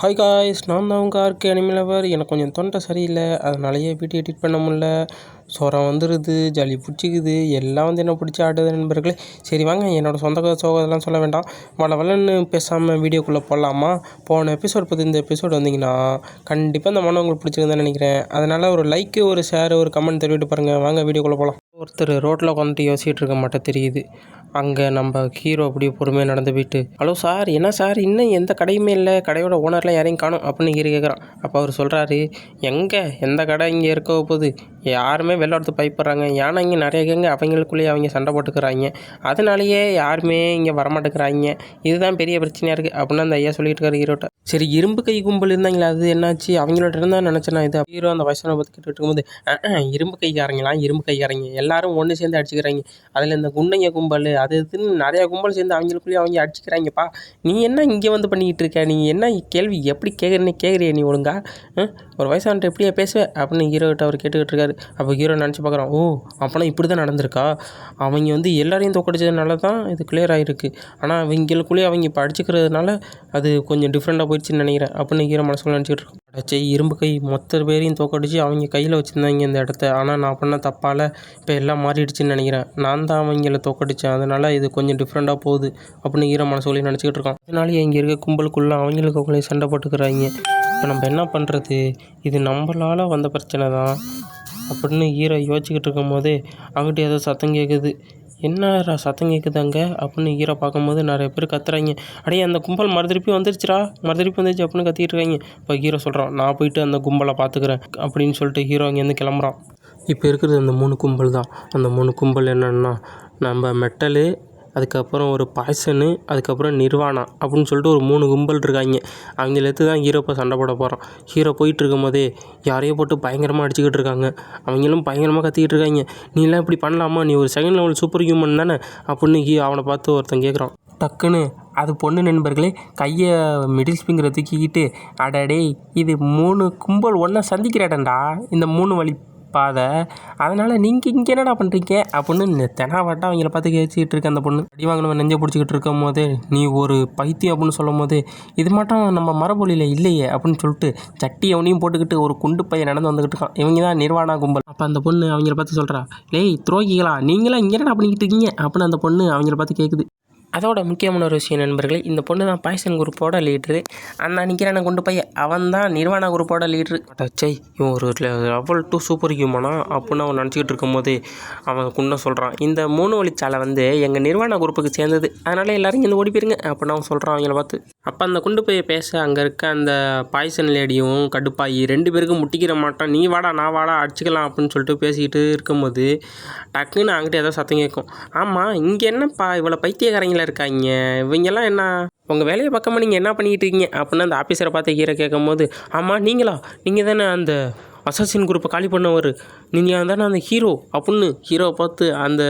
Hi guys நான் தான் உங்கள் ஆர்கே அனிமலவர் எனக்கு கொஞ்சம் தொண்டை சரியில்லை. அதனாலேயே வீடியோ எடிட் பண்ண முடில சோரம் வந்துடுது ஜாலி பிடிச்சிக்குது. எல்லாம் வந்து என்ன பிடிச்சி ஆடுது நண்பர்களே? சரி வாங்க என்னோடய சொந்த கதை சோகதெல்லாம் சொல்ல வேண்டாம். வள வளன்னு பேசாமல் வீடியோக்குள்ளே போடலாமா போன எபிசோட் பற்றி இந்த எபிசோடு வந்தீங்கன்னா கண்டிப்பாக இந்த மனம் உங்களுக்கு பிடிச்சிருந்தேன் நினைக்கிறேன். அதனால் ஒரு லைக்கு ஒரு ஷேர் ஒரு கமெண்ட் தெரிவிட்டு பாருங்கள் வாங்க வீடியோக்குள்ளே போகலாம் ஒருத்தர் ரோட்டில் உட்காந்துட்டு யோசிச்சுட்டு இருக்க மாட்டேன் தெரியுது. அங்கே நம்ம ஹீரோ அப்படியே பொறுமையாக நடந்து போயிட்டு ஹலோ சார் என்ன சார்? இன்னும் எந்த கடையுமே இல்லை. கடையோட ஓனர்லாம் யாரையும் காணும். அப்படின்னு ஹீரோ கேட்குறான் அப்போ அவர் சொல்கிறாரு எங்கே? எந்த கடை இங்கே இருக்க போகுது? யாருமே வெளில எடுத்து பயப்படுறாங்க ஏன்னா இங்கே நிறைய கேங்க அவங்களுக்குள்ளேயே அவங்க சண்டை போட்டுக்கிறாங்க. அதனாலேயே யாருமே இங்கே வரமாட்டேங்கிறாங்க. இதுதான் பெரிய பிரச்சனையாக இருக்குது அப்படின்னு அந்த ஐயா சொல்லிட்டு இருக்காரு ஹீரோட்ட. சரி இரும்பு கை கும்பல் இருந்தாங்களா அது என்னாச்சு? அவங்களோட இருந்தால் நினச்சேன் இது? ஹீரோ அந்த வயசான பற்றி கேட்டுட்டு இருக்கும்போது இரும்பு கைக்காரங்களாம் இரும்பு கைக்காரங்க. எல்லாம் எல்லாரும் ஒன்று சேர்ந்து அடிச்சுக்கிறாங்க. அதில் இந்த குண்டைங்க கும்பல் அது இதுன்னு நிறையா கும்பல் சேர்ந்து அவங்களுக்குள்ளேயே அவங்க அடிச்சுக்கிறாங்கப்பா. நீ என்ன இங்கே வந்து பண்ணிக்கிட்டு இருக்க? நீ என்ன கேள்வி எப்படி கேட்குறேன்னு கேட்குறிய நீ ஒழுங்கா? ஒரு வயசானட்ட எப்படியா பேசுவேன் அப்படின்னு ஹீரோகிட்ட அவர் கேட்டுக்கிட்டு இருக்காரு. அப்போ ஹீரோ நினச்சி பார்க்குறான் ஓ அப்போனா இப்படி தான் நடந்திருக்கா? அவங்க வந்து எல்லாரையும் தோக்கடிச்சதுனால தான் இது கிளியர் ஆகிருக்கு ஆனால் அவங்களுக்குள்ளேயே அவங்க இப்போ அடிச்சுக்கிறதுனால அது கொஞ்சம் டிஃப்ரெண்ட்டாக போயிடுச்சுன்னு நினைக்கிறேன். அப்படின்னு ஹீரோ மனசுக்குள்ள நினச்சிக்கிட்டு இருக்கோம். அடச்சே இரும்பு கை மொத்த பேரையும் தோக்கடிச்சு அவங்க கையில் வச்சுருந்தாங்க இந்த இடத்த. ஆனால் நான் பண்ண தப்பால் இப்போ எல்லாம் மாறிடுச்சுன்னு நினைக்கிறேன். நான் தான் அவங்கள தோக்கடிச்சேன். அதனால் இது கொஞ்சம் டிஃப்ரெண்ட்டாக போகுது அப்படின்னு ஹீரோ மனசுக்குள்ளே நினச்சிக்கிட்டு இருக்கான் அதனாலேயே இங்கே இருக்க கும்பலுக்குள்ளே அவங்களுக்கு அவங்களே சண்டை போட்டுக்கிறாங்க. இப்போ நம்ம என்ன பண்ணுறது இது நம்மளால் வந்த பிரச்சனை தான் அப்படின்னு ஈரோ யோசிச்சுக்கிட்டு இருக்கும்போது அவங்ககிட்ட ஏதோ சத்தம் கேட்குது என்னடா சத்தம் கேட்குது அங்கே அப்படின்னு ஹீரோ பார்க்கும்போது நிறைய பேர் கத்துறாங்க. அடையே அந்த கும்பல் மறுதிருப்பி வந்துருச்சுடா. மறுதிருப்பி வந்துருச்சு அப்படின்னு கத்திட்டு இருக்காங்க. இப்போ ஹீரோ சொல்கிறான் நான் போயிட்டு அந்த கும்பலை பார்த்துக்கிறேன் அப்படின்னு சொல்லிட்டு ஹீரோ அங்கேருந்து கிளம்புறான். இப்போ இருக்கிறது அந்த மூணு கும்பல் தான். அந்த மூணு கும்பல் என்னென்னா நம்ம மெட்டலு அதுக்கப்புறம் ஒரு பாய்சனு அதுக்கப்புறம் நிர்வாணா அப்படின்னு சொல்லிட்டு ஒரு மூணு கும்பல் இருக்காங்க. அவங்கள தான் ஹீரோ இப்போ சண்டை போட போகிறான் ஹீரோ போயிட்டு இருக்கும் போதே யாரையோ போட்டு பயங்கரமாக அடிச்சுக்கிட்டு இருக்காங்க. அவங்களும் பயங்கரமாக கத்திக்கிட்டு இருக்காங்க. நீலாம் இப்படி பண்ணலாமா? நீ ஒரு செகண்ட் லெவல் சூப்பர் ஹியூமன் தானே? அப்படின்னு ஹீ அவனை பார்த்து ஒருத்தன் கேட்குறான் டக்குன்னு அது பொண்ணு நண்பர்களே கையை மிடில் ஸ்பிங்கரை தூக்கிக்கிட்டு அடடே இது மூணு கும்பல் ஒன்றா சந்திக்கிறாடண்டா இந்த மூணு வழி பாதை அதனால் நீங்கள் இங்கே என்னடா பண்ணுறீங்க அப்படின்னு தெனாவட்டா அவங்கள பார்த்து கேச்சிக்கிட்டு இருக்க அந்த பொண்ணு. அடி வாங்கினவன் நெஞ்சை பிடிச்சிக்கிட்டு இருக்கும் போது நீ ஒரு பைத்தியம் அப்படின்னு சொல்லும் போது இது மட்டும் நம்ம மரபொழியில் இல்லையே அப்படின்னு சொல்லிட்டு சட்டி அவனையும் போட்டுக்கிட்டு ஒரு குண்டு பையன் நடந்து வந்துக்கிட்டு இருக்கான். இவங்க தான் நிர்வாணா கும்பல். அப்போ அந்த பொண்ணு அவங்கள பார்த்து சொல்கிறா லேய் துரோகிகளா நீங்களாம் இங்கே என்னடா பண்ணிக்கிட்டு இருக்கீங்க? அப்படின்னு அந்த பொண்ணு அவங்கள பார்த்து கேட்குது அதோட முக்கியமான ஒரு விஷயம் நண்பர்களே இந்த பொண்ணு தான் பாய்சன் குரூப்போட லீட்ரு. அந்த நிற்கிறான கொண்டு போய் அவன் தான் நிர்வாண குரூப்போட லீட்ரு. டச்சை இவன் ஒரு லெவல் டூ சூப்பர் ஹியூமனா அப்படின்னு அவன் நினச்சிக்கிட்டு இருக்கும்போது அவன் குண்ட சொல்கிறான் இந்த மூணு வழிச்சாலை வந்து எங்கள் நிர்வாண குரூப்புக்கு சேர்ந்தது. அதனால் எல்லோரும் இங்கே ஓடி போயிருங்க அப்படின்னு அவன் சொல்கிறான் அவங்கள பார்த்து. அப்போ அந்த குண்டு போய் பேச அங்கே இருக்க அந்த பாய்சன் லேடியும் கடுப்பாயி ரெண்டு பேருக்கும் முட்டிக்கிற மாட்டான் நீ வாடா நான் வாடா அடிச்சுக்கலாம் அப்படின்னு சொல்லிட்டு பேசிக்கிட்டு இருக்கும்போது டக்குன்னு அங்கிட்ட ஏதோ சத்தம் கேட்கும். ஆமாம் இங்கே என்னப்பா இவ்வளோ பைத்தியக்காரங்கள இருக்காங்க. இவங்கெல்லாம் என்ன? உங்கள் வேலையை பக்கமாக நீங்கள் என்ன பண்ணிக்கிட்டு இருக்கீங்க? அப்படின்னு அந்த ஆஃபீஸரை பார்த்து ஹீரோ கேட்கும் போது ஆமாம் நீங்களா? நீங்கள் தானே அந்த அசாசின் குரூப்பை காலி பண்ணவர். நீங்கள் தானே அந்த ஹீரோ அப்படின்னு ஹீரோவை பார்த்து அந்த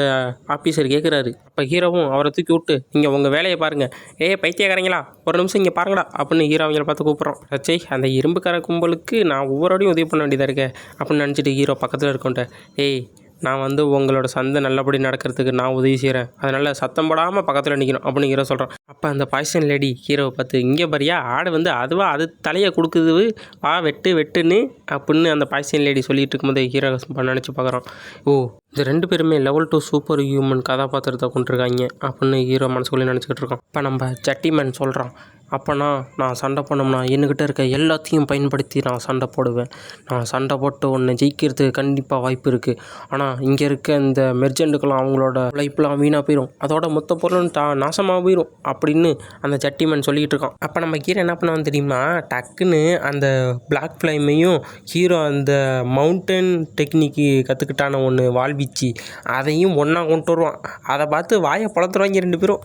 ஆஃபீஸர் கேட்குறாரு. அப்போ ஹீரோவும் அவரை தூக்கி விட்டு நீங்கள் உங்கள் வேலையை பாருங்கள் ஏ பைத்தியக்காரங்களா? ஒரு நிமிஷம் இங்கே பாருங்கடா. அப்படின்னு ஹீரோ அவங்கள பார்த்து கூப்பிட்றோம் சச்சை அந்த இரும்புக்கார கும்பலுக்கு நான் ஒவ்வொருடையும் உதவி பண்ண வேண்டியதாக இருக்கேன் அப்படின்னு நினச்சிட்டு ஹீரோ பக்கத்தில் இருக்கோன்ட்ட ஏய் நான் வந்து உங்களோட சந்தை நல்லபடி நடக்கிறதுக்கு நான் உதவி செய்கிறேன் அதனால் சத்தம் போடாமல் பக்கத்தில் நிற்கணும் அப்படின்னு ஹீரோ சொல்கிறான் அப்போ அந்த பாய்சன் லேடி ஹீரோவை பார்த்து இங்கே பாரியா ஆடு வந்து அதுவாக அது தலையை கொடுக்குது வா வெட்டு வெட்டுன்னு அப்படின்னு அந்த பாய்சன் லேடி சொல்லிகிட்டு இருக்கும்போது ஹீரோ நினச்சி பார்க்குறான் ஓ இந்த ரெண்டு பேருமே லெவல் டூ சூப்பர் ஹியூமன் கதாபாத்திரத்தை கொண்டிருக்காங்க அப்படின்னு ஹீரோ மனசுக்குள்ளே நினச்சிக்கிட்டு இருக்கோம். இப்போ நம்ம சட்டிமேன் சொல்கிறான் அப்போனா நான் சண்டை பண்ணோம்னா என்கிட்ட இருக்க எல்லாத்தையும் பயன்படுத்தி நான் சண்டை போடுவேன். நான் சண்டை போட்டு ஒன்று ஜெயிக்கிறதுக்கு கண்டிப்பாக வாய்ப்பு இருக்குது ஆனால் இங்கே இருக்க இந்த மெர்ஜென்ட்டுக்கெல்லாம் அவங்களோட லைஃப்லாம் வீணாக போயிடும் அதோட மொத்த பொருளும் தா நாசமாக போயிடும் அப்படின்னு அந்த சட்டிமேன் சொல்லிகிட்டு இருக்கான். அப்போ நம்ம ஹீரோ என்ன பண்ணுவோம் தெரியுமா? டக்குன்னு அந்த பிளாக் ஃப்ளைமையும் ஹீரோ அந்த மவுண்டன் டெக்னிக்கு கற்றுக்கிட்டான ஒன்று வாழ்விச்சு அதையும் ஒன்றா கொண்டு வருவான். அதை பார்த்து வாயை பழத்துருவாங்க ரெண்டு பேரும்.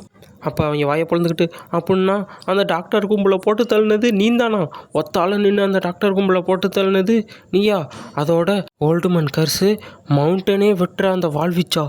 அப்போ அவங்க வாயை பொழந்துக்கிட்டு அப்படின்னா அந்த டாக்டர் கும்பலை போட்டு தள்ளினது நீந்தானா? தானா ஒத்தால நின்று அந்த டாக்டர் கும்பலை போட்டு தள்ளினது நீயா? அதோட ஓல்டுமன் கர்ஸு மவுண்டனே வெட்டுற அந்த வாழ்விச்சா?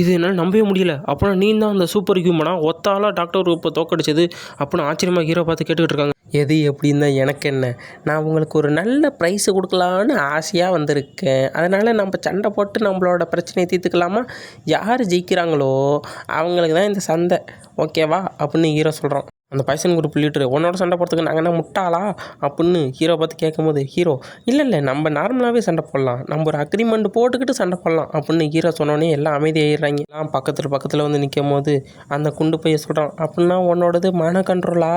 இது என்னால் நம்பவே முடியல. அப்புறம் நீ தான் அந்த சூப்பர் ஹியூமனா ஒத்த டாக்டர் இப்போ தோக்கடிச்சது அப்படின்னு ஆச்சரியமாக ஹீரோ பார்த்து கேட்டுக்கிட்டு இருக்காங்க. எது எப்படின்னா எனக்கு என்ன? நான் உங்களுக்கு ஒரு நல்ல ப்ரைஸு கொடுக்கலான்னு ஆசையாக வந்திருக்கேன். அதனால் நம்ம சண்டை போட்டு நம்மளோட பிரச்சனையை தீர்த்துக்கலாமா? யார் ஜெயிக்கிறாங்களோ அவங்களுக்கு தான் இந்த சந்தை ஓகேவா? அப்படின்னு ஹீரோ சொல்கிறான் அந்த பைசன் குரூப் லீட்ரு உன்னோட சண்டை போடுறதுக்கு நாங்கள் என்ன முட்டாளா? அப்படின்னு ஹீரோ பார்த்து கேட்கும் போது ஹீரோ இல்லை இல்லை நம்ம நார்மலாகவே சண்டை போடலாம். நம்ம ஒரு அக்ரிமெண்ட் போட்டுக்கிட்டு சண்டை போடலாம் அப்படின்னு ஹீரோ சொன்னோடனே எல்லாம் அமைதியாகிடுறாங்க எல்லாம் பக்கத்தில் பக்கத்தில் வந்து நிற்கும் போது அந்த குண்டு பைய சொல்கிறான் அப்படின்னா உன்னோடது மன கண்ட்ரோலா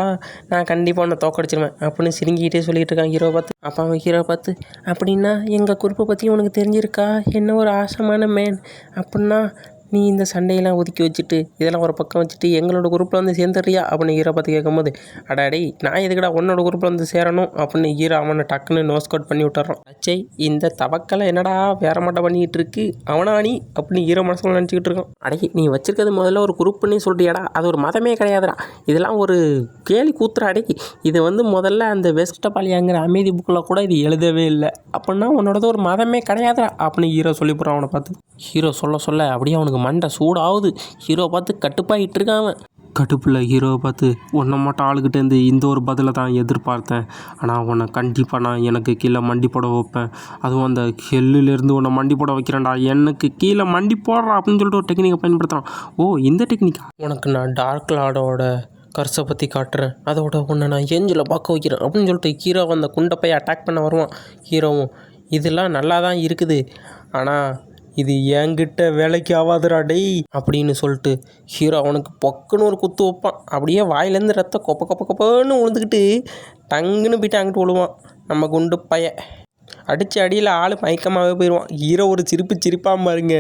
நான் கண்டிப்பாக உன்னை தோக்கடிச்சிருவேன் அப்படின்னு சிரிங்கிக்கிட்டே சொல்லிட்டு இருக்கான் ஹீரோ பார்த்து. அப்போ அவன் ஹீரோ பார்த்து அப்படின்னா எங்கள் குரூப்பை பற்றி உனக்கு தெரிஞ்சிருக்கா? என்ன ஒரு ஆசமான மேன் அப்படின்னா நீ இந்த சண்டையெல்லாம் ஒதுக்கி வச்சுட்டு இதெல்லாம் ஒரு பக்கம் வச்சுட்டு எங்களோட குரூப்பில் வந்து சேர்ந்துடுறியா? அப்படின்னு ஹீரோ பார்த்து கேட்கும்போது அடாடே நான் எதுக்குடா உன்னோட குரூப்பில் வந்து சேரணும்? அப்படின்னு ஹீரோ அவனை டக்குன்னு நோஸ் கவுட் பண்ணி விட்டுறான். அச்சை இந்த தவக்கலை என்னடா வேற மாட்டம் பண்ணிக்கிட்டு இருக்கு? அவனா நீ? அப்படின்னு ஹீரோ மனசுல நினச்சிக்கிட்டு இருக்கான். அடே நீ வச்சிருக்கிறது முதல்ல ஒரு குரூப்னு சொல்கிறியாடா அது ஒரு மதமே கிடையாதுடா. இதெல்லாம் ஒரு கேலி கூத்துற அடே இது வந்து முதல்ல அந்த வெஸ்டபாலியாங்கிற அமைதி புக்கில் கூட இது எழுதவே இல்லை. அப்படின்னா உன்னோடது ஒரு மதமே கிடையாதுடா அப்படின்னு ஹீரோ சொல்லி போகிறான் அவனை பார்த்து. ஹீரோ சொல்ல சொல்ல அப்படியே அவனுக்கு மண்டை சூடாகுது. ஹீரோ பார்த்து கட்டுப்பாகிட்டு இருக்கான் அவன். கடுப்பில் ஹீரோவை பார்த்து உன்னை மட்டும் ஆளுகிட்டேருந்து இந்த ஒரு பதிலை தான் எதிர்பார்த்தேன். ஆனால் உன்னை கண்டிப்பாக நான் எனக்கு கீழே மண்டி போட வைப்பேன். அதுவும் அந்த ஹெல்லுலேருந்து உன்னை மண்டி போட வைக்கிறேன்டா. எனக்கு கீழே மண்டி போடுறா அப்படின்னு சொல்லிட்டு ஒரு டெக்னிக்கை பயன்படுத்துகிறான் ஓ இந்த டெக்னிக்கா உனக்கு நான் டார்க் லாடோட கர்ஸை பற்றி காட்டுறேன். அதோட உன்னை நான் ஏஞ்சில் பார்க்க வைக்கிறேன் அப்படின்னு சொல்லிட்டு ஹீரோ அந்த குண்டை போய் அட்டாக் பண்ண வருவான். ஹீரோவும் இதெல்லாம் நல்லா தான் இருக்குது. ஆனால் இது என்கிட்ட வேலைக்கு ஆகாதுடா டேய் அப்படின்னு சொல்லிட்டு ஹீரோ அவனுக்கு பொக்குன்னு ஒரு குத்து வைப்பான். அப்படியே வாயிலேருந்து ரத்தம் கொப்ப கொப்ப கொப்பன்னு விழுந்துக்கிட்டு டங்குன்னு போயிட்டு அங்கிட்டு விழுவான் நம்ம குண்டு பைய. அடித்த அடியில் ஆள் மயக்கமாகவே போயிடுவான் ஹீரோ ஒரு சிரிப்பு சிரிப்பாக பாருங்க.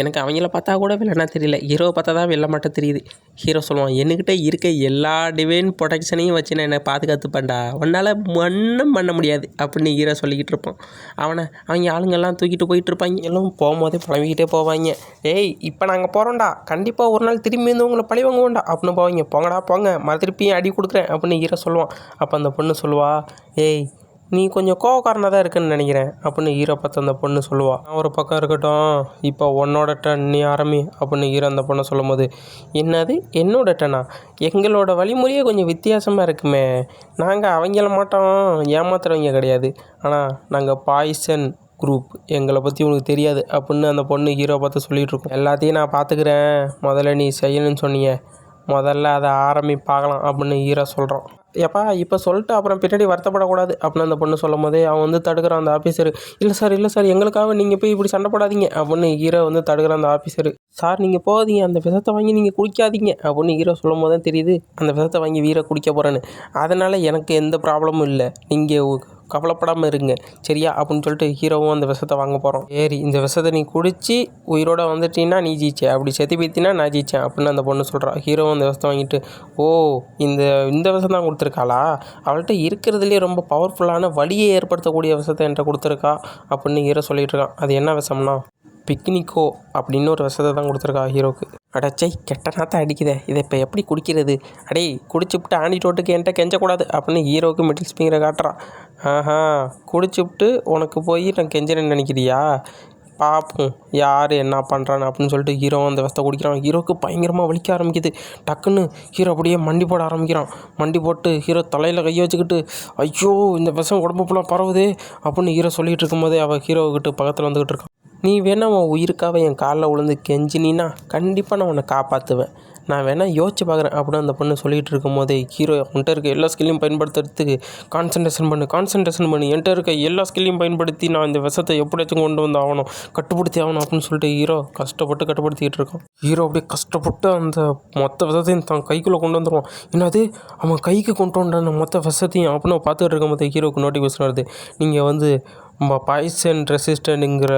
எனக்கு அவங்கள பார்த்தா கூட வில்லனா தெரியல. ஹீரோவை பார்த்தா தான் வெள்ள மாட்டோம் தெரியுது. ஹீரோ சொல்லுவான் என்கிட்ட இருக்க எல்லா டிவைன் ப்ரொடெக்ஷனையும் வச்சு நான் என்னை பாதுகாத்துப்பேன்டா. உன்னால் மண்ணும் பண்ண முடியாது அப்படின்னு ஹீரோ சொல்லிக்கிட்டு இருப்பான். அவனை அவங்க ஆளுங்கெல்லாம் தூக்கிட்டு போயிட்டு இருப்பாங்க. எல்லாம் போகும்போதே புலம்பிக்கிட்டே போவாங்க. ஏய் இப்போ நாங்கள் போகிறோம்டா கண்டிப்பாக ஒரு நாள் திரும்பி வந்து உங்களை பழி வாங்குவோம்டா. அப்படின்னு போவாங்க. போங்கடா போங்க. மறு திருப்பியும் அடி கொடுக்குறேன் அப்படின்னு ஹீரோ சொல்லுவான். அப்போ அந்த பொண்ணு சொல்லுவா ஏய் நீ கொஞ்சம் கோவக்காரனாக தான் இருக்குன்னு நினைக்கிறேன் அப்படின்னு ஹீரோ பார்த்து அந்த பொண்ணு சொல்லுவாள் நான் ஒரு பக்கம் இருக்கட்டும். இப்போ உன்னோட டன் நீ ஆரம்பி அப்படின்னு ஹீரோ அந்த பொண்ணை சொல்லும் போது என்னது? என்னோட டனா எங்களோட வழிமுறையே கொஞ்சம் வித்தியாசமாக இருக்குமே. நாங்கள் அவங்கள மாட்டோம். ஏமாத்துறவங்க கிடையாது. ஆனால் நாங்கள் பாய்சன் குரூப் எங்களை பற்றி உனக்கு தெரியாது அப்படின்னு அந்த பொண்ணு ஹீரோ பார்த்து சொல்லிகிட்டு இருக்கோம். எல்லாத்தையும் நான் பார்த்துக்கிறேன் முதல்ல நீ செய்யணும்னு சொன்னீங்க முதல்ல அதை ஆரம்பி பார்க்கலாம் அப்படின்னு ஹீரோ சொல்கிறோம் எப்பா இப்போ சொல்லிட்டு அப்புறம் பின்னாடி வருத்தப்படக்கூடாது அப்படின்னு அந்த பொண்ணு சொல்லும் போதே அவன் வந்து தடுக்கிறான் அந்த ஆஃபீஸர் இல்லை சார் இல்லை சார் எங்களுக்காக நீங்கள் போய் இப்படி சண்டை போடாதீங்க அப்படின்னு ஹீரோ வந்து தடுக்கிற அந்த ஆஃபீஸர் சார் நீங்கள் போகாதீங்க அந்த விஷத்தை வாங்கி நீங்கள் குடிக்காதீங்க அப்படின்னு ஹீரோ சொல்லும் போது தான் தெரியுது அந்த விஷத்தை வாங்கி வீரை குடிக்க போகிறேன்னு அதனால் எனக்கு எந்த ப்ராப்ளமும் இல்லை. நீங்கள் கவலைப்படாமல் இருங்க. சரியா? அப்படின்னு சொல்லிட்டு ஹீரோவும் அந்த விஷத்தை வாங்க போகிறோம் சரி இந்த விஷத்தை நீ குடிச்சு உயிரோட வந்துட்டீங்கன்னா நீ ஜீச்சே. அப்படி செத்து பீத்தினா நான் ஜீச்சேன் அப்படின்னு அந்த பொண்ணு சொல்கிறா ஹீரோவும் அந்த விஷத்தை வாங்கிட்டு ஓ இந்த இந்த விஷம் தான் கொடுத்துருக்காளா? அவள்கிட்ட இருக்கிறதுலே ரொம்ப பவர்ஃபுல்லான வலியை ஏற்படுத்தக்கூடிய விஷத்தை என்கிட்ட கொடுத்துருக்கா? அப்படின்னு ஹீரோ சொல்லிட்டு இருக்கான். அது என்ன விஷம்னா பிக்னிக்கோ அப்படின்னு ஒரு விஷத்தை தான் கொடுத்துருக்கா ஹீரோக்கு. அடச்சை கெட்ட நாத்த அடிக்குதே. இதை இப்போ எப்படி குடிக்கிறது? அடே குடிச்சுப்புட்டு ஆண்டிடோட்டுக்கு என்கிட்ட கெஞ்சக்கூடாது அப்படின்னு ஹீரோவுக்கு மிடில் ஸ்பீங்கரை காட்டுறான் ஆஹா குடிச்சுப்புட்டு உனக்கு போய் நான் கெஞ்சிறேன்னு நினைக்கிறியா? பார்ப்போம் யார் என்ன பண்ணுறான்னு அப்படின்னு சொல்லிட்டு ஹீரோ அந்த வசத்தை குடிக்கிறான். ஹீரோவுக்கு பயங்கரமாக வலிக்க ஆரம்பிக்குது. டக்குன்னு ஹீரோ அப்படியே மண்டி போட ஆரம்பிக்கிறான். மண்டி போட்டு ஹீரோ தலையில் கையை வச்சுக்கிட்டு ஐயோ இந்த விஷம் உடம்பு ஃபுல்லாக பரவுதே அப்படின்னு ஹீரோ சொல்லிகிட்டு இருக்கும்போதே அவள் ஹீரோக்கிட்ட பக்கத்தில் வந்துக்கிட்டு இருக்கான் நீ வேணால் உன் உயிருக்காக என் காலில் விழுந்து கெஞ்சினா கண்டிப்பாக நான் உன்னை காப்பாற்றுவேன் நான் வேணால் யோசிச்சு பார்க்குறேன் அப்படின்னு அந்த பொண்ணு சொல்லிகிட்டு இருக்கும்போதே ஹீரோ உன்கிட்ட இருக்க எல்லா ஸ்கில்லையும் பயன்படுத்துறதுக்கு கான்சன்ட்ரேஷன் பண்ணு கான்சன்ட்ரேஷன் பண்ணு. என்கிட்ட இருக்க எல்லா ஸ்கில்லையும் பயன்படுத்தி நான் இந்த விஷத்தை எப்படியாச்சும் கொண்டு வந்து ஆகணும் கட்டுப்படுத்தி ஆகணும் அப்படின்னு சொல்லிட்டு ஹீரோ கஷ்டப்பட்டு கட்டுப்படுத்திக்கிட்டு இருக்கான். ஹீரோ அப்படியே கஷ்டப்பட்டு அந்த மொத்த விஷத்தையும் தான் கைக்குள்ளே கொண்டு வந்துடுவான். என்னது? அவன் கைக்கு கொண்டு வந்தான மொத்த விஷத்தையும் அப்படின்னு பார்த்துக்கிட்டு இருக்கும்போது ஹீரோக்கு நோட்டிஃபிகேஷன் வருது. நீங்கள் வந்து பாய்சன் ரெசிஸ்டன்ட்டுங்கிற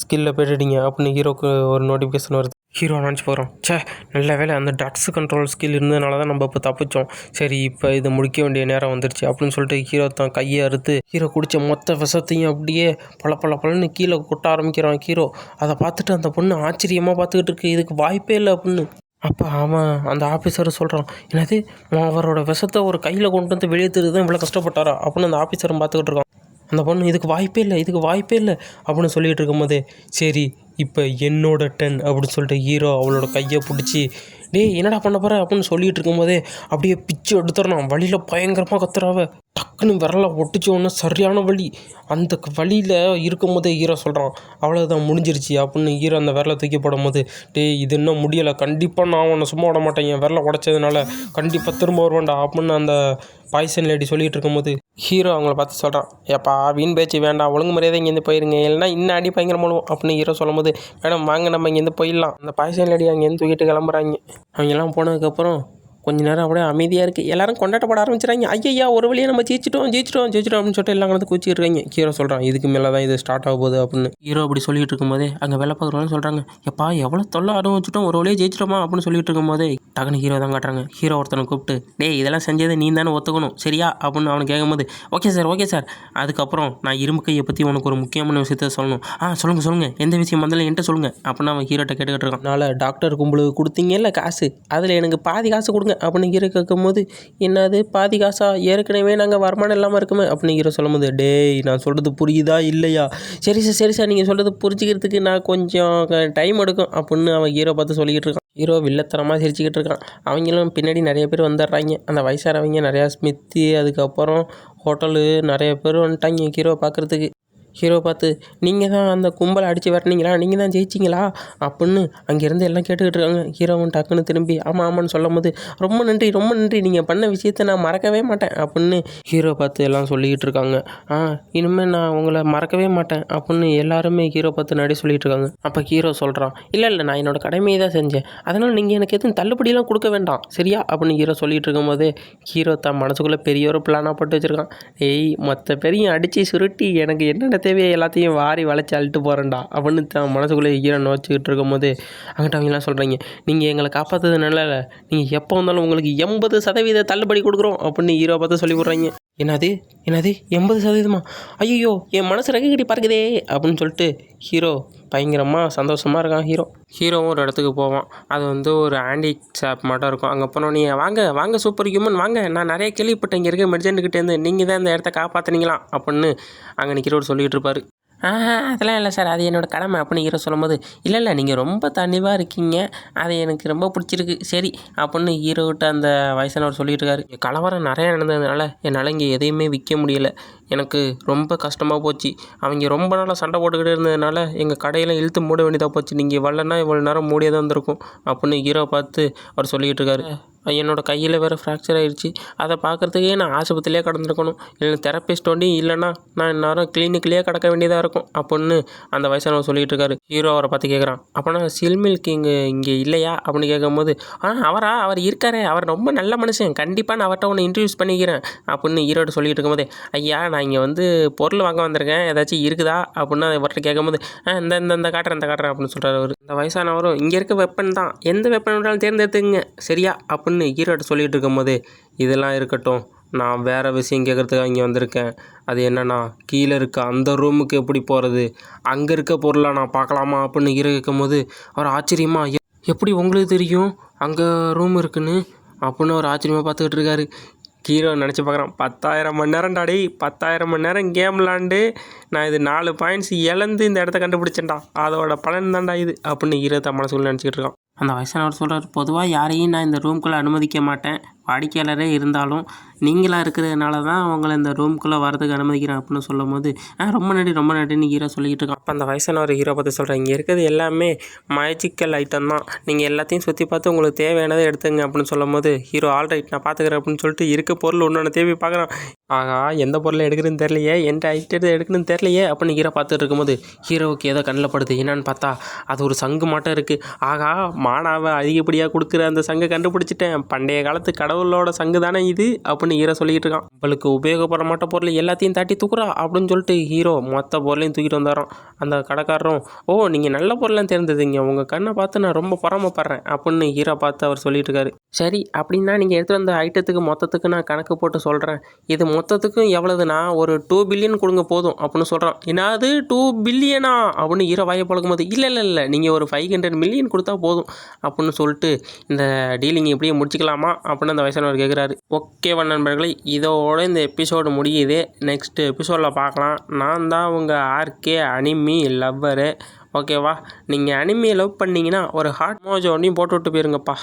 ஸ்கில்ல போயிட்டீங்க அப்படின்னு ஹீரோக்கு ஒரு நோட்டிஃபிகேஷன் வருது. ஹீரோ நினச்சி போகிறோம் சே நல்ல வேலை அந்த டட்ஸ் கண்ட்ரோல் ஸ்கில் இருந்ததுனால தான் நம்ம இப்போ தப்பிச்சோம். சரி இப்போ இதை முடிக்க வேண்டிய நேரம் வந்துருச்சு அப்படின்னு சொல்லிட்டு ஹீரோ தான் கையை அறுத்து ஹீரோ குடித்த மொத்த விஷத்தையும் அப்படியே பல பல பலன்னு கீழே கொட்ட ஆரம்பிக்கிறான் ஹீரோ அதை பார்த்துட்டு அந்த பொண்ணு ஆச்சரியமாக பார்த்துக்கிட்டு இருக்கு. இதுக்கு வாய்ப்பே இல்லை அப்படின்னு. அப்போ அவன் அந்த ஆஃபீஸர் சொல்கிறான் என்னது? அவரோட விஷத்தை ஒரு கையில் கொண்டு வந்து வெளியே தான் இவ்வளோ கஷ்டப்பட்டாரா? அப்படின்னு அந்த ஆஃபீஸரும் பார்த்துக்கிட்டு இருக்கான். அந்த பொண்ணு இதுக்கு வாய்ப்பே இல்லை இதுக்கு வாய்ப்பே இல்லை. அப்படின்னு சொல்லிகிட்டு இருக்கும்போது சரி இப்போ என்னோட டென் அப்படின்னு சொல்லிட்டு ஹீரோ அவளோட கையை பிடிச்சி டேய் என்னடா பண்ண போகிற அப்படின்னு சொல்லிட்டு இருக்கும்போதே அப்படியே பிச்சு எடுத்துடணும் வழியில் பயங்கரமாக கத்துறாவ. டக்குன்னு விரலை ஒட்டிச்ச உடனே சரியான வழி அந்த வழியில் இருக்கும்போதே ஹீரோ சொல்கிறான் அவ்வளோதான் முடிஞ்சிருச்சு அப்படின்னு ஹீரோ அந்த விரலை தூக்கி போடும்போது டேய் இது இன்னும் முடியலை. கண்டிப்பாக நான் உன்னை சும்மா விட மாட்டேன். என் விரலை உடச்சதுனால கண்டிப்பாக திரும்ப வருவேன்டா அப்படின்னு அந்த பாய்சன் லேடி சொல்லிட்டு இருக்கும்போது ஹீரோ அவங்கள பார்த்து சொல்கிறான் ஏப்பா வீண் பேச்சு வேண்டாம். ஒழுங்கு மரியாதை இங்கேருந்து போயிருங்க. இல்லைன்னா இன்னும் அடி பயங்கரமாலும் அப்படின்னு ஹீரோ சொல்லும்போது மேடம் வாங்க நம்ம இங்கேருந்து போயிடலாம். அந்த பாய்சன் லேடி அங்கேருந்து தூக்கிட்டு கிளம்புறாங்க. அவங்கெல்லாம் போனதுக்கப்புறம் கொஞ்ச நேரம் அப்படியே அமைதியாக இருக்குது எல்லாரும் கொண்டாட்டப்பட ஆரம்பிச்சிடறாங்க ஐயா ஒரு வழியாக நம்ம ஜெயிச்சிட்டோம் ஜெயிச்சிட்டோம் ஜெயிச்சிட்டோம் அப்படின்னு சொல்லிட்டு எல்லாம் கலந்து கூச்சிடுறாங்க ஹீரோ சொல்கிறான் இதுக்கு மேலே தான் இது ஸ்டார்ட் ஆக போகுது அப்படின்னு. ஹீரோ அப்படி சொல்லிட்டு இருக்கும்போதே அங்கே வேலை பார்க்குறவங்க சொல்கிறாங்க எப்பா எவ்வளோ தொல்லை அனுபவிச்சிட்டோம் ஒரு வழியாக ஜெயிச்சிட்டோமா அப்படின்னு சொல்லிட்டு இருக்கும்போதே டக்குனு ஹீரோ தான் காட்டுறாங்க. ஹீரோ ஒருத்தனை கூப்பிட்டு டேய் இதெல்லாம் செஞ்சதை நீ தானே ஒத்துக்கணும் சரியா? அப்படின்னு அவனை கேட்கும்போது ஓகே சார் ஓகே சார். அதுக்கப்புறம் நான் இரும்பு கையை பற்றி உனக்கு ஒரு முக்கியமான விஷயத்த சொல்லணும். ஆ சொல்லுங்கள் சொல்லுங்கள் எந்த விஷயம் வந்தாலும் என்கிட்ட சொல்லுங்கள் அப்படின்னு அவன் ஹீரோட்ட கேட்டுக்கிட்டு இருக்கான். அதனால் டாக்டர் கும்பலுக்கு கொடுத்தீங்கல்ல காசு? அதில் எனக்கு பாதி காசு கொடுங்க அப்படின்னு ஹீரோ கேட்கும்போது என்னது? பாதி காசா? ஏற்கனவே நாங்கள் வருமானம் இல்லாமல் இருக்குமே அப்படின்னு ஹீரோ சொல்லும்போது டேய் நான் சொல்கிறது புரியுதா இல்லையா? சரி சார் சரி சார் நீங்கள் சொல்கிறது புரிஞ்சுக்கிறதுக்கு நான் கொஞ்சம் டைம் எடுக்கும் அப்படின்னு அவன் ஹீரோ பார்த்து சொல்லிக்கிட்டு இருக்கான். ஹீரோ வில்லத்தனமாக சிரிச்சுக்கிட்டு இருக்கான். அவங்களும் பின்னாடி நிறைய பேர் வந்துடுறாங்க. அந்த வயசானவங்க நிறையா ஸ்மித்து அதுக்கப்புறம் ஹோட்டலு நிறைய பேர் வந்துட்டாங்க ஹீரோ பார்க்குறதுக்கு. ஹீரோ பார்த்து நீங்கள் தான் அந்த கும்பலை அடித்து வரனீங்களா நீங்கள் தான் ஜெயிச்சிங்களா? அப்புடின்னு அங்கேருந்து எல்லாம் கேட்டுக்கிட்டு இருக்காங்க. ஹீரோவும் டக்குன்னு திரும்பி ஆமாம் ஆமான்னு சொல்லும் போது ரொம்ப நன்றி ரொம்ப நன்றி. நீங்கள் பண்ண விஷயத்த நான் மறக்கவே மாட்டேன். அப்படின்னு ஹீரோ பார்த்து எல்லாம் சொல்லிக்கிட்டு இருக்காங்க. ஆ இனிமேல் நான் உங்களை மறக்கவே மாட்டேன். அப்படின்னு எல்லாருமே ஹீரோ பார்த்து நடி சொல்லிட்டு இருக்காங்க. அப்போ ஹீரோ சொல்கிறான் இல்லை இல்லை நான் என்னோட கடமையை தான் செஞ்சேன். அதனால் நீங்கள் எனக்கு எதுவும் தள்ளுபடியெல்லாம் கொடுக்க வேண்டாம். சரியா? அப்படின்னு ஹீரோ சொல்லிகிட்டு இருக்கும்போது ஹீரோ தான் மனசுக்குள்ளே பெரிய ஒரு பிளானாக போட்டு வச்சுருக்கான். ஏய் மற்ற பெரிய அடித்து சுருட்டி எனக்கு என்னென்ன தேவையை எல்லாத்தையும் வாரி வளைச்சி அழுட்டு போகிறேன்டா அப்படின்னு தான் மனசுக்குள்ளே ஈரன் நோச்சிக்கிட்டு இருக்கும்போது அங்கிட்ட அவங்களாம் சொல்கிறீங்க நீங்கள் எங்களை காப்பாற்றுறதுனால நீங்கள் எப்போ வந்தாலும் உங்களுக்கு எண்பது சதவீத தள்ளுபடி கொடுக்குறோம் அப்படின்னு ஹீரோ பார்த்து சொல்லி விட்றாங்க. என்னது? என்னது? எண்பது சதவீதமா? ஐயோ என் மனசு ரெக்க கட்டி பறக்குதே அப்படின்னு சொல்லிட்டு ஹீரோ. பயங்கரமாக சந்தோஷமாக இருக்கான் ஹீரோ. ஹீரோவும் ஒரு இடத்துக்கு போவான். அது வந்து ஒரு ஆன்டிக் ஷாப் மட்டும் இருக்கும். அங்கே போனோம் நீங்கள் வாங்க வாங்க சூப்பர் ஹியூமன் வாங்க. நான் நிறைய கேள்விப்பட்டேன் இங்கே இருக்க மெடிசன்கிட்டேருந்து நீங்கள் தான் இந்த இடத்த காப்பாற்றுனீங்களாம் அப்படின்னு அங்கே நிற்கிறவர் சொல்லிகிட்டு இருப்பார். ஆஹா அதெல்லாம் இல்லை சார். அது என்னோடய கடமை அப்படின்னு ஹீரோ சொல்லும்போது இல்லை இல்லை நீங்கள் ரொம்ப தனிவாக இருக்கீங்க. அது எனக்கு ரொம்ப பிடிச்சிருக்கு. சரி அப்படின்னு ஹீரோகிட்ட அந்த வயசானவர் சொல்லிட்டு இருக்காரு கலவரம் நிறையா நடந்ததுனால என்னால் இங்கே எதையுமே விற்க முடியல. எனக்கு ரொம்ப கஷ்டமாக போச்சு. அவங்க ரொம்ப நாளாக சண்டை போட்டுக்கிட்டே இருந்ததுனால எங்கள் கடையெல்லாம் இழுத்து மூட வேண்டியதாக போச்சு. நீங்கள் வரலன்னா இவ்வளோ நேரம் மூடியே தான் இருந்திருக்கும் அப்படின்னு ஹீரோ பார்த்து அவர் சொல்லிக்கிட்டு இருக்காரு என்னோடய கையில் வேறு ஃப்ராக்சர் ஆகிடுச்சி அதை பார்க்குறதுக்கே நான் ஆஸ்பத்திரியிலே கடந்துருக்கணும். இல்லை தெரப்பிஸ்ட் ஒண்டி இல்லைன்னா நான் இந்நேரம் கிளினிக்லேயே கிடக்க வேண்டியதாக இருக்கும். அப்படின்னு அந்த வயசானவர் சொல்லிட்டு இருக்காரு. ஹீரோ அவரை பார்த்து கேட்குறான் அப்போனா சில்மில்க் இங்கே இங்கே இல்லையா? அப்படின்னு கேட்கும்போது ஆ அவரா? அவர் இருக்காரே. அவர் ரொம்ப நல்ல மனுஷன். கண்டிப்பாக நான் அவர்கிட்ட ஒன்று இன்ட்ரடியூஸ் பண்ணிக்கிறேன். அப்படின்னு ஹீரோட்ட சொல்லிட்டு இருக்கும்போது ஐயா நான் இங்கே வந்து பொருள் வாங்க வந்திருக்கேன். ஏதாச்சும் இருக்குதா? அப்படின்னு அவர்கிட்ட கேட்கும்போது ஆ இந்த இந்த இந்த காட்டுறேன் இந்த காட்டுறேன். அப்படின்னு சொல்கிறார் அவர். இந்த வயசானவரும் இங்கே இருக்க வெப்பன் தான். எந்த வெப்பன் வேணாலும் தேர்ந்தெடுத்துங்க சரியா? அப்படின்னு ஈரோட்டை சொல்லிட்டு இருக்கும்போது இதெல்லாம் இருக்கட்டும். நான் வேறு விஷயம் கேட்குறதுக்காக இங்கே வந்திருக்கேன். அது என்னென்னா கீழே இருக்க அந்த ரூமுக்கு எப்படி போகிறது அங்கே இருக்க பொருளை நான் பார்க்கலாமா? அப்படின்னு ஹீரோ கேட்கும்போது அவர் ஆச்சரியமாக எப்படி உங்களுக்கு தெரியும்? அங்கே ரூம் இருக்குன்னு? அப்படின்னு ஒரு ஆச்சரியமாக பார்த்துக்கிட்டு இருக்காரு. ஹீரோ நினச்சி பார்க்குறான் பத்தாயிரம் மணி நேரம் டாடி பத்தாயிரம் மணி நேரம் கேம் விளாண்டு நான் இது நாலு பாயிண்ட்ஸ் இழந்து இந்த இடத்த கண்டுபிடிச்சேன்டா. அதோட பலன் தான்டா இது அப்படின்னு ஹீரோ தான் மனசுக்குள்ள நினச்சிக்கிட்டு இருக்கான். அந்த வயசானவர் சொல்கிறார் பொதுவாக யாரையும் நான் இந்த ரூம்குள்ளே அனுமதிக்க மாட்டேன். வாடிக்கையாளரே இருந்தாலும் நீங்களாக இருக்கிறதுனால தான் உங்களை இந்த ரூம்குள்ளே வரதுக்கு அனுமதிக்கிறேன் அப்படின்னு சொல்லும் போது ஆ ரொம்ப நன்றி ரொம்ப நடின்னு ஹீரோ சொல்லிக்கிட்டு இருக்கான். அப்போ அந்த வயசானவர் ஹீரோ பார்த்து சொல்கிறேன் இங்கே இருக்கிறது எல்லாமே மேஜிக்கல் ஐட்டம் தான். நீங்கள் எல்லாத்தையும் சுற்றி பார்த்து உங்களுக்கு தேவையானதை எடுத்துங்க அப்படின்னு சொல்லும் போது ஹீரோ ஆல்ரைட் நான் பார்த்துக்கிறேன் அப்படின்னு சொல்லிட்டு இருக்க பொருள் ஒன்று தேவை பார்க்குறான். ஆகா எந்த பொருளை எடுக்கிறதுன்னு தெரியலையே எந்த ஐட்டத்தை எடுக்கணும்னு தெரியலையே அப்படின்னு ஹீரோ பார்த்துட்டு இருக்கும்போது ஹீரோவுக்கு ஏதோ கண்ணில் படுது என்னன்னு பார்த்தா அது ஒரு சங்கு மாட்டம் இருக்குது ஆகா மானாவை அதிகப்படியாக கொடுக்குற அந்த சங்கை கண்டுபிடிச்சிட்டேன். பண்டைய காலத்து கடை கடவுளோட சங்கு தானே இது அப்படின்னு ஹீரோ சொல்லிக்கிட்டு இருக்கான் நம்மளுக்கு உபயோகப்பட மாட்ட பொருள் எல்லாத்தையும் தாட்டி தூக்குறா அப்படின்னு சொல்லிட்டு ஹீரோ மொத்த பொருளையும் தூக்கிட்டு வந்தாராம். அந்த கடைக்காரரும் ஓ நீங்கள் நல்ல பொருளாக தேர்ந்ததுங்க உங்கள் கண்ணை பார்த்து நான் ரொம்ப பரமப்படுறேன் அப்படின்னு ஹீரோ பார்த்து அவர் சொல்லிட்டு இருக்காரு சரி அப்படின்னா நீங்கள் எடுத்து வந்த ஐட்டத்துக்கு மொத்தத்துக்கு நான் கணக்கு போட்டு சொல்கிறேன் இது மொத்தத்துக்கும் எவ்வளவுனா ஒரு டூ பில்லியன் கொடுங்க போதும் அப்படின்னு சொல்கிறான் என்னது டூ பில்லியனா அப்படின்னு ஹீரோ வாயை பழக்கும் போது இல்லை இல்லை இல்லை. நீங்கள் ஒரு ஃபைவ் ஹண்ட்ரட் மில்லியன் கொடுத்தா போதும் அப்படின்னு சொல்லிட்டு இந்த டீலிங் இப்படியே முடிச்சுக்கலாமா? அப்படின்னு அந்த வயசானவர் கேட்குறாரு. ஓகேவா நண்பர்களே இதோட இந்த எபிசோடு முடியுது. நெக்ஸ்ட் எபிசோடில் பார்க்கலாம். நான் தான் உங்கள் ஆர்கே அனிமி லவ்வரு ஓகேவா நீங்கள் அனிமியை லவ் பண்ணீங்கன்னா ஒரு ஹார்ட் மோஜோ ஒன்றையும் போட்டு விட்டு போயிருங்கப்பா.